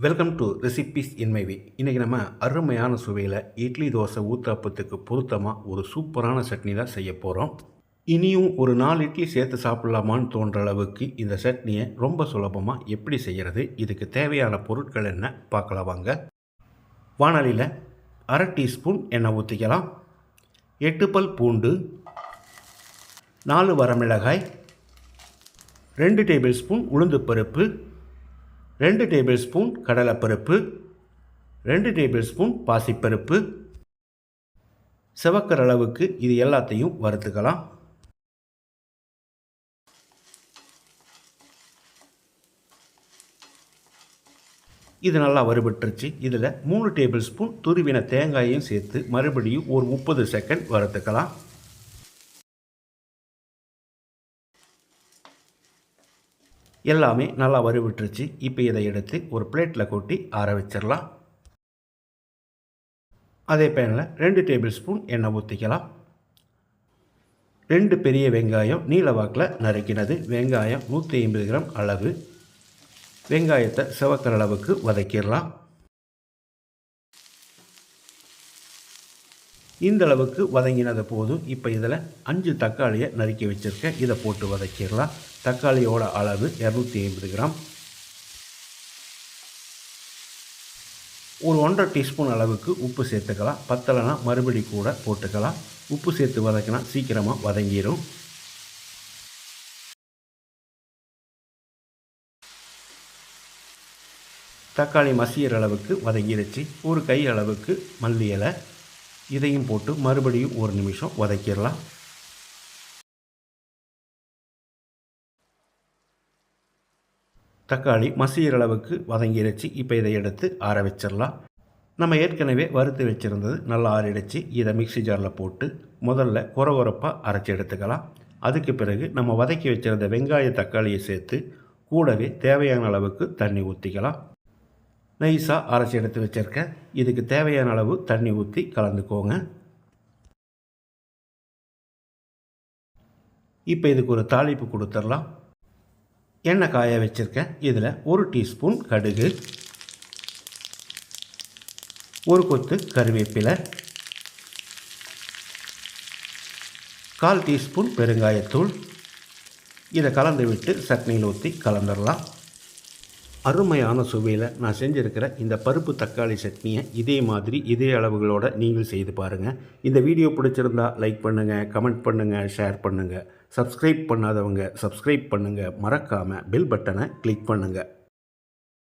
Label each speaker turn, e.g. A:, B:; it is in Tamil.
A: வெல்கம் டு ரெசிபிஸ் இன்மைவி இன்றைக்கி நம்ம அருமையான சுவையில் இட்லி தோசை ஊத்தாப்பத்துக்கு பொருத்தமாக ஒரு சூப்பரான சட்னி தான் செய்ய போகிறோம் இனியும் ஒரு நாலு இட்லி சேர்த்து சாப்பிட்லாமான்னு தோன்ற அளவுக்கு இந்த சட்னியை ரொம்ப சுலபமாக எப்படி செய்கிறது இதுக்கு தேவையான பொருட்கள் என்ன பார்க்கலாம் வாங்க. வானலியில் அரை டீஸ்பூன் எண்ணெய் ஊற்றிக்கலாம் எட்டு பல் பூண்டு நாலு வரமிளகாய் ரெண்டு டேபிள் ஸ்பூன் உளுந்து பருப்பு ரெண்டு டேபிள் ஸ்பூன் கடலைப்பருப்பு ரெண்டு டேபிள் ஸ்பூன் பாசிப்பருப்பு. சிவக்கிற அளவுக்கு இது எல்லாத்தையும் வறுத்துக்கலாம். இது நல்லா வறுபட்டுருச்சு. இதில் மூணு டேபிள் ஸ்பூன் துருவின தேங்காயையும் சேர்த்து மறுபடியும் ஒரு முப்பது செகண்ட் வறுத்துக்கலாம். எல்லாமே நல்லா வறுவிட்டுருச்சு. இப்போ இதை எடுத்து ஒரு பிளேட்டில் கொட்டி ஆற வச்சிடலாம். அதே பேனில் ரெண்டு டேபிள் ஸ்பூன் எண்ணெய் ஊற்றிக்கலாம். ரெண்டு பெரிய வெங்காயம் நீல வாக்கில் நறுக்கினது. வெங்காயம் நூற்றி ஐம்பது கிராம் அளவு. வெங்காயத்தை சிவக்கிற அளவுக்கு வதக்கிடலாம். இந்த அளவுக்கு வதங்கினது போதும். இப்போ இதில் அஞ்சு தக்காளியை நறுக்கி வச்சுருக்கேன். இதை போட்டு வதக்கிடலாம். தக்காளியோட அளவு இரநூத்தி ஐம்பது கிராம். ஒரு ஒன்றரை டீஸ்பூன் அளவுக்கு உப்பு சேர்த்துக்கலாம். பத்தலைனா மறுபடி கூட போட்டுக்கலாம். உப்பு சேர்த்து வதக்கினா சீக்கிரமாக வதங்கிடும் தக்காளி மசியிற அளவுக்கு வதங்கிடுச்சு ஒரு கை அளவுக்கு மல்லி இலை இதையும் போட்டு மறுபடியும் ஒரு நிமிஷம் வதக்கிடலாம். தக்காளி மசிகிற அளவுக்கு வதங்கிடுச்சு இப்போ இதை எடுத்து ஆற வச்சிடலாம். நம்ம ஏற்கனவே வறுத்து வச்சுருந்தது நல்லா ஆறிடுச்சு. இதை மிக்சி ஜாரில் போட்டு முதல்ல குறகுறப்பாக அரைச்சி எடுத்துக்கலாம். அதுக்கு பிறகு நம்ம வதக்கி வச்சுருந்த வெங்காய தக்காளியை சேர்த்து கூடவே தேவையான அளவுக்கு தண்ணி ஊற்றிக்கலாம் நைஸாக அரைச்சி எடுத்து வச்சுருக்கேன். இதுக்கு தேவையான அளவு தண்ணி ஊற்றி கலந்துக்கோங்க. இப்போ இதுக்கு ஒரு தாளிப்பு கொடுத்துடலாம். எண்ணெய் காய வச்சுருக்கேன். இதில் ஒரு டீஸ்பூன் கடுகு ஒரு கொத்து கருவேப்பிலை கால் டீஸ்பூன் பெருங்காயத்தூள். இதை கலந்து விட்டு சட்னியில் ஊற்றி கலந்துடலாம். அருமையான சுவையில் நான் செஞ்சுருக்கிற இந்த பருப்பு தக்காளி சட்னியை இதே மாதிரி இதே அளவுகளோடு நீங்கள் செய்து பாருங்கள் இந்த வீடியோ பிடிச்சிருந்தா லைக் பண்ணுங்கள் கமெண்ட் பண்ணுங்கள் ஷேர் பண்ணுங்கள் சப்ஸ்கிரைப் பண்ணாதவங்க சப்ஸ்கிரைப் பண்ணுங்கள் மறக்காமல் பெல் பட்டனை கிளிக் பண்ணுங்கள்